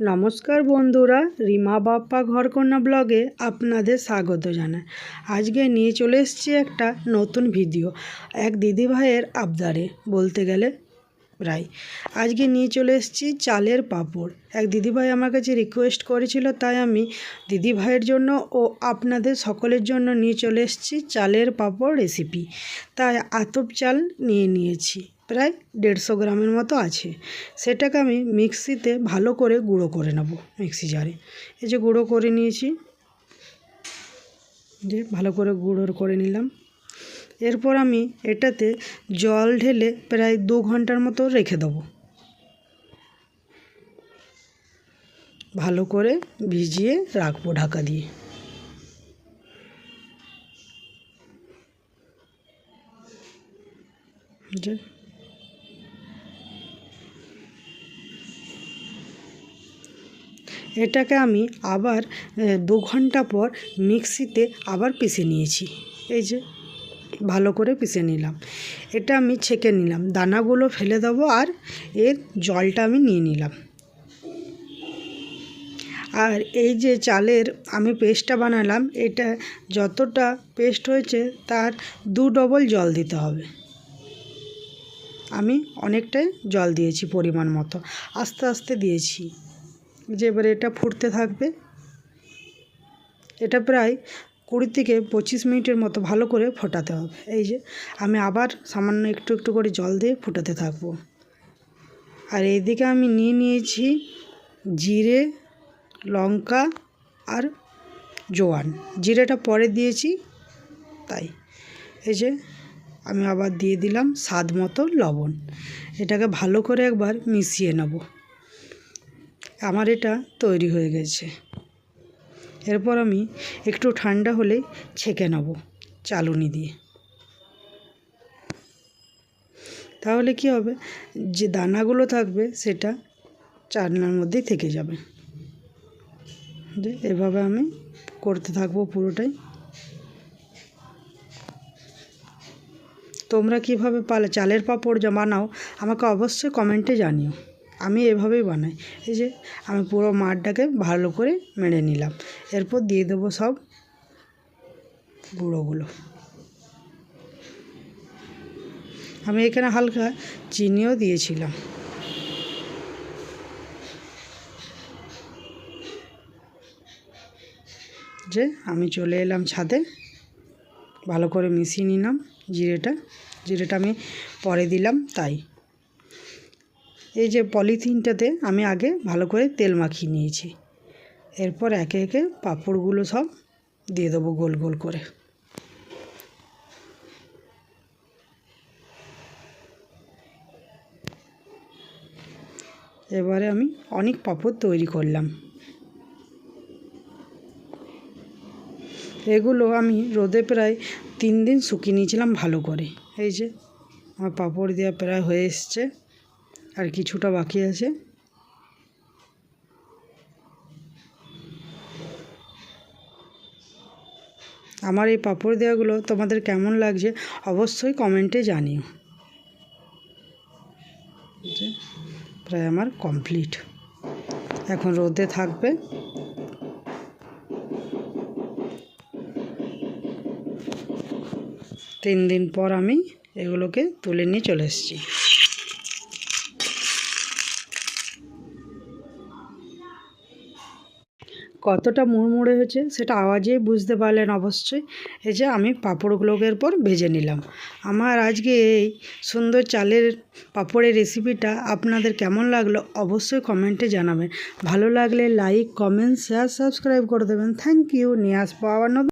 নমস্কার বন্ধুরা, রিমা বাপ্পা ঘরকন্যা ব্লগে আপনাদের স্বাগত জানাই। আজকে নিয়ে চলে এসেছি একটা নতুন ভিডিও, এক দিদিভাইয়ের আবদারে, বলতে গেলে প্রায়। আজকে নিয়ে চলে এসেছি চালের পাঁপড়। এক দিদিভাই আমার কাছে রিকোয়েস্ট করেছিল, তাই আমি দিদিভাইয়ের জন্য ও আপনাদের সকলের জন্য নিয়ে চলে এসেছি চালের পাঁপড় রেসিপি তাই আতপ চাল নিয়ে নিয়েছি। প্রায় দেড়শো গ্রামের মতো আছে। সেটাকে আমি মিক্সিতে ভালো করে গুঁড়ো করে নেব মিক্সি জারে। এই যে গুঁড়ো করে নিয়েছি। যে ভালো করে গুঁড়ো করে নিলাম। এরপর আমি এটাতে জল ঢেলে প্রায় দু ঘণ্টার মতো রেখে দেবো। ভালো করে ভিজিয়ে রাখব ঢাকা দিয়ে। যে এটাকে আমি আবার দু ঘণ্টা পর মিক্সিতে আবার পিষে নিয়েছি। এই যে, ভালো করে পিষে নিলাম। এটা আমি ছেঁকে নিলাম। দানাগুলো ফেলে দেবো আর এর জলটা আমি নিয়ে নিলাম। আর এই যে চালের আমি পেস্টটা বানালাম, এটা যতটা পেস্ট হয়েছে তার দু ডবল জল দিতে হবে। আমি অনেকটাই জল দিয়েছি পরিমাণ মতো। আস্তে আস্তে দিয়েছি। যে এবারে এটা ফুটতে থাকবে। এটা প্রায় কুড়ি থেকে পঁচিশ মিনিটের মতো ভালো করে ফোটাতে হবে। এই যে, আমি আবার সামান্য একটু একটু করে জল দিয়ে ফুটাতে থাকব। আর এইদিকে আমি নিয়ে নিয়েছি জিরে, লঙ্কা আর জোয়ান। জিরেটা পরে দিয়েছি, তাই। এই যে, আমি আবার দিয়ে দিলাম স্বাদ মতো লবণ। এটাকে ভালো করে একবার মিশিয়ে নেব। আমার এটা তৈরি হয়ে গেছে। এরপর আমি একটু ঠান্ডা হলে ছেঁকে নেব চালুনি দিয়ে। তাহলে কি হবে? যে দানাগুলো থাকবে সেটা চালনার মধ্যেই থেকে যাবে। যে এভাবে আমি করতে থাকব পুরোটাই। তোমরা কীভাবে পালে, চালের পাঁপড় বানাও আমাকে অবশ্যই কমেন্টে জানিও। আমি এভাবেই বানাই। এই যে আমি পুরো মাঠটাকে ভালো করে মেরে নিলাম। এরপর দিয়ে দেবো সব গুঁড়োগুলো। আমি এখানে হালকা চিনিও দিয়েছিলাম। যে আমি চলে এলাম ছাদে। ভালো করে মিশিয়ে নিলাম জিরেটা। জিরেটা আমি পরে দিলাম তাই। এই যে পলিথিনটাতে আমি আগে ভালো করে তেল মাখিয়ে নিয়েছি। এরপর একে একে পাঁপড়গুলো সব দিয়ে দেবো গোল গোল করে। এবারে আমি অনেক পাঁপড় তৈরি করলাম। এগুলো আমি রোদে প্রায় তিন দিন শুকিয়ে নিয়েছিলাম ভালো করে। এই যে আমার পাঁপড় দেওয়া প্রায় হয়ে এসছে। আর কিছুটা বাকি আছে। আমার এই পাঁপড় দেওয়াগুলো তোমাদের কেমন লাগছে অবশ্যই কমেন্টে জানিও। প্রায় আমার কমপ্লিট। এখন রোদে থাকবে। তিন দিন পর আমি এগুলোকে তুলে নিয়ে চলে এসেছি। কতটা মুড়মুড়ে হয়েছে সেটা আওয়াজেই বুঝতে পারলেন অবশ্যই। এই যে আমি পাঁপড়গুলোকে এরপর ভেজে নিলাম। আমার আজকে এই সুন্দর চালের পাঁপড়ের রেসিপিটা আপনাদের কেমন লাগল অবশ্যই কমেন্টে জানাবেন। ভালো লাগলে লাইক, কমেন্ট শেয়ার সাবস্ক্রাইব করে দেবেন। থ্যাংক ইউ নিয়ে আসব আবার